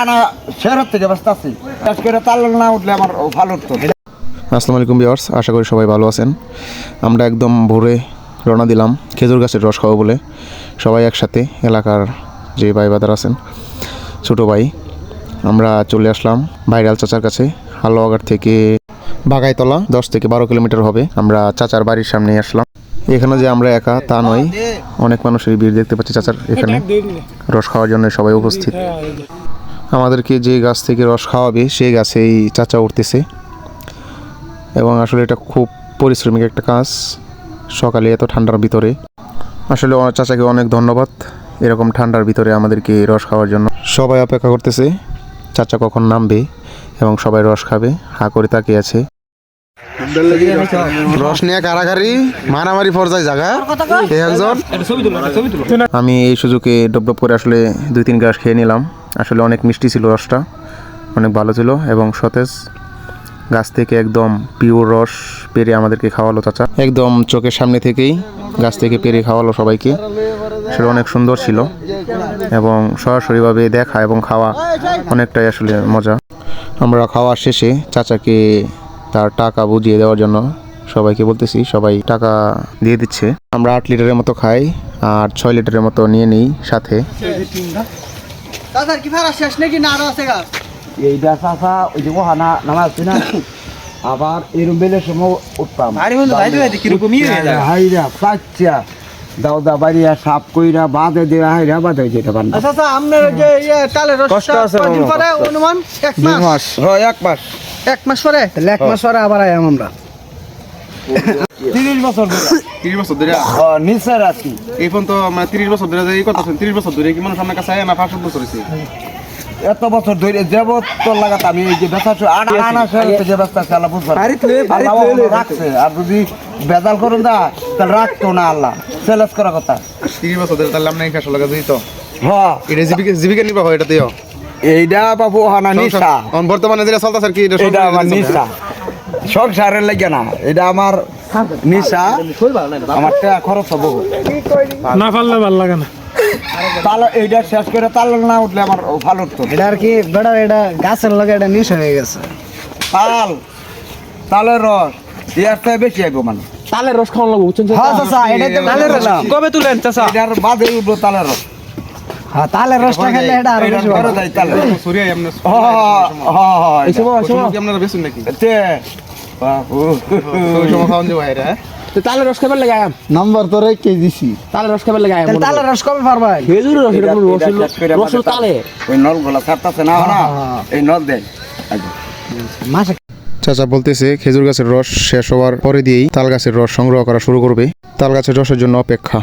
আনা শেহর থেকে ব্যস্ত আছি। চাষ করে তাল না উঠলে আমার ভালো উঠতো আসসালামু আলাইকুম বিয়ার্স আশা করি সবাই ভালো আছেন। আমরা একদম ভোরে রওনা দিলাম খেজুর গাছের রস খাব বলে। সবাই একসাথে এলাকার যে ভাই বাদার আছেন ছোট ভাই আমরা চলে আসলাম ভাইরাল চাচার কাছে। হালুয়াঘাট থেকে বাগাইতলা দশ থেকে বারো কিলোমিটার হবে। আমরা চাচার বাড়ির সামনে আসলাম। এখানে যে আমরা একা তা নয়। অনেক মানুষের ভিড় দেখতে পাচ্ছি চাচার এখানে। রস খাওয়ার জন্য সবাই উপস্থিত। আমাদেরকে যে গাছ থেকে রস খাওয়াবে, সেই গাছেই চাচা উঠতেছে। এবং আসলে এটা খুব পরিশ্রমিক একটা কাজ, সকালে এত ঠান্ডার ভিতরে। আসলে চাচাকে অনেক ধন্যবাদ এরকম ঠান্ডার ভিতরে আমাদেরকে রস খাওয়ার জন্য। সবাই অপেক্ষা করতেছে, চাচা কখন নামবে এবং সবাই রস খাবে, হা করে তাকিয়ে আছে। রস নিয়ে কারাগারি, মারামারি পর্যায়ে জায়গা। আমি এই সুযোগে ডব করে আসলে দুই তিন গ্লাস খেয়ে নিলাম। আসলে অনেক মিষ্টি ছিল রসটা, অনেক ভালো ছিল এবং সতেজ। গাছ থেকে একদম পিওর রস পেরে আমাদেরকে খাওয়ালো চাচা। একদম চোখের সামনে থেকেই গাছ থেকে পেরে খাওয়ালো সবাইকে। সেটা অনেক সুন্দর ছিল এবং সরাসরিভাবে দেখা এবং খাওয়া অনেকটাই আসলে মজা। আমরা খাওয়া শেষে চাচাকে তার টাকা বুঝিয়ে দেওয়ার জন্য সবাইকে বলতেছি, সবাই টাকা দিয়ে দিচ্ছে। আমরা আট লিটারের মতো খাই আর ছয় লিটারের মতো নিয়ে নিই সাথে। চাচার কি ভাড়া শেষ নাকি না আরও আছে গাছ? এইটা চাচা ওই যে ওহানা নামা আছে না আবার এরম বেলের সময় উঠতাম। আরে বন্ধু ভাই ভাই কিরকমই ইয়ে হয়ে হাইরা পাচ্ছা দাও দা বাড়িয়া সাপ কইরা বাঁধে দেয়া হাইরা বাঁধে যেটা বান আচ্ছা আচ্ছা আপনার যে ইয়ে, তালে কষ্ট আছে পরে অনুমান? এক মাস? হ্যাঁ এক মাস। এক মাস পরে? এক মাস পরে আবার আয়াম আমরা। তিরিশ বছর পরে 30 বছর ধরে। নিসার আছি। এই ফোন তো মানে 30 বছর ধরে এই কথা 30 বছর ধরে কি মানুষ আপনার কাছে না 5 বছর হইছে এত বছর ধরে যাবত তো লাগাত আমি এই যে ব্যথা আট আনা সাথে যে ব্যস্ত আছে আল্লাহ বুঝবার। রাখছে। আর যদি বেজাল করুন না তাহলে রাখতো না আল্লাহ। সেলেস করা কথা। 30 বছর ধরে তাহলে আমরা এই কাছে লাগা তো হ্যাঁ এটা জীবিকা জীবিকা নির্বাহ এটা দিও। এইটা বাবু হানা নিশা। বর্তমানে যেটা চলতেছে আর কি এটা নিশা। সংসারের লাগে না এটা আমার নিশা। আমার টাকা খরচ হব। না পারলে ভালো লাগে না। তাহলে এইটা শেষ করে তাল না উঠলে আমার ভালো উঠতো এটা আর কি বেড়া এটা গাছের লগে এটা নিশ হয়ে গেছে। তাল তালের রস ইয়ার থেকে বেশি আইবো মানে। তালের রস খাওয়া লাগবে বুঝছেন হ্যাঁ চাচা এটা তো তালের রস কবে তুলেন চাচা? এটার বাদে উঠবো তালের রস। হ্যাঁ তালের রসটা খেলে এটা আরও বেশি ভালো। রস। সরিয়ে আপনার হ, হ, হ, হ, সময়। কি আপনারা বেশুন নাকি? তে, বাবু। ওই সময় তো তালের রস খাবার লাগে আম নাম্বার তোরে কে দিছি? তালের রস খাবার লাগে আম তাহলে রস কবে পারবা? খেজুরের রস রস রস তালে। ওই নলগুলা ছাড়তাছে না না? এই নল মাসে চাচা বলতেছে খেজুর গাছের রস শেষ হওয়ার পরে দিয়েই তাল গাছের রস সংগ্রহ করা শুরু করবে। তাল গাছের রসের জন্য অপেক্ষা।